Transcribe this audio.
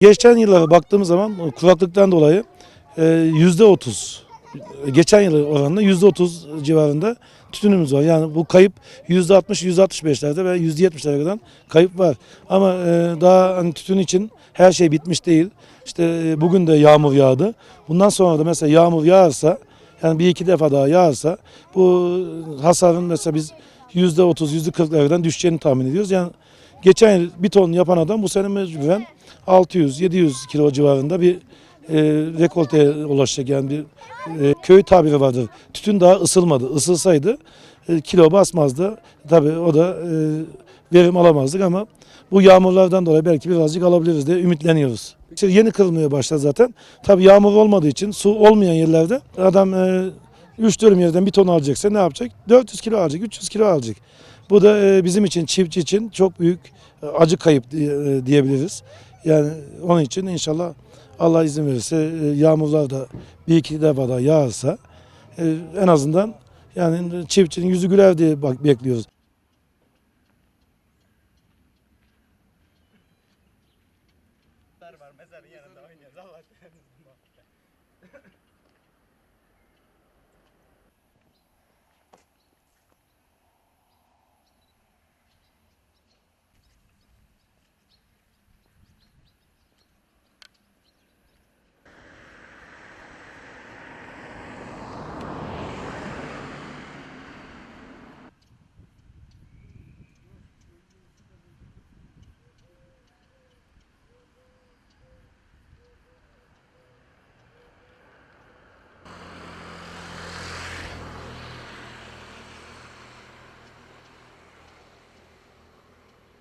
Geçen yıllara baktığımız zaman kuraklıktan dolayı e, yüzde otuz, geçen yıl oranında yüzde otuz civarında tütünümüz var. Yani bu kayıp yüzde altmış, yüzde altmış beşlerde ve yüzde yetmişlere kadar kayıp var. Ama e, daha hani tütün için her şey bitmiş değil. İşte e, bugün de yağmur yağdı. Bundan sonra da mesela yağmur yağarsa, yani bir iki defa daha yağarsa bu hasarın mesela biz yüzde otuz, yüzde kırklardan düşeceğini tahmin ediyoruz. Yani geçen yıl bir ton yapan adam bu sene mecburen 600-700 kilo civarında bir e, rekolteye ulaşacak. Yani bir e, köy tabiri vardır. Tütün daha ısılmadı. Isılsaydı e, kilo basmazdı. Tabii o da e, verim alamazdık ama bu yağmurlardan dolayı belki birazcık alabiliriz diye ümitleniyoruz. İşte yeni kırılmaya başladı zaten. Tabii yağmur olmadığı için su olmayan yerlerde adam e, 3 dönüm yerden bir ton alacaksa ne yapacak? 400 kilo alacak, 300 kilo alacak. Bu da e, bizim için, çiftçi için çok büyük e, acı kayıp e, diyebiliriz. Yani onun için inşallah Allah izin verirse yağmurlar da bir iki defa da yağarsa en azından yani çiftçinin yüzü güler diye bekliyoruz. var mezarın yanında oynuyoruz. Allah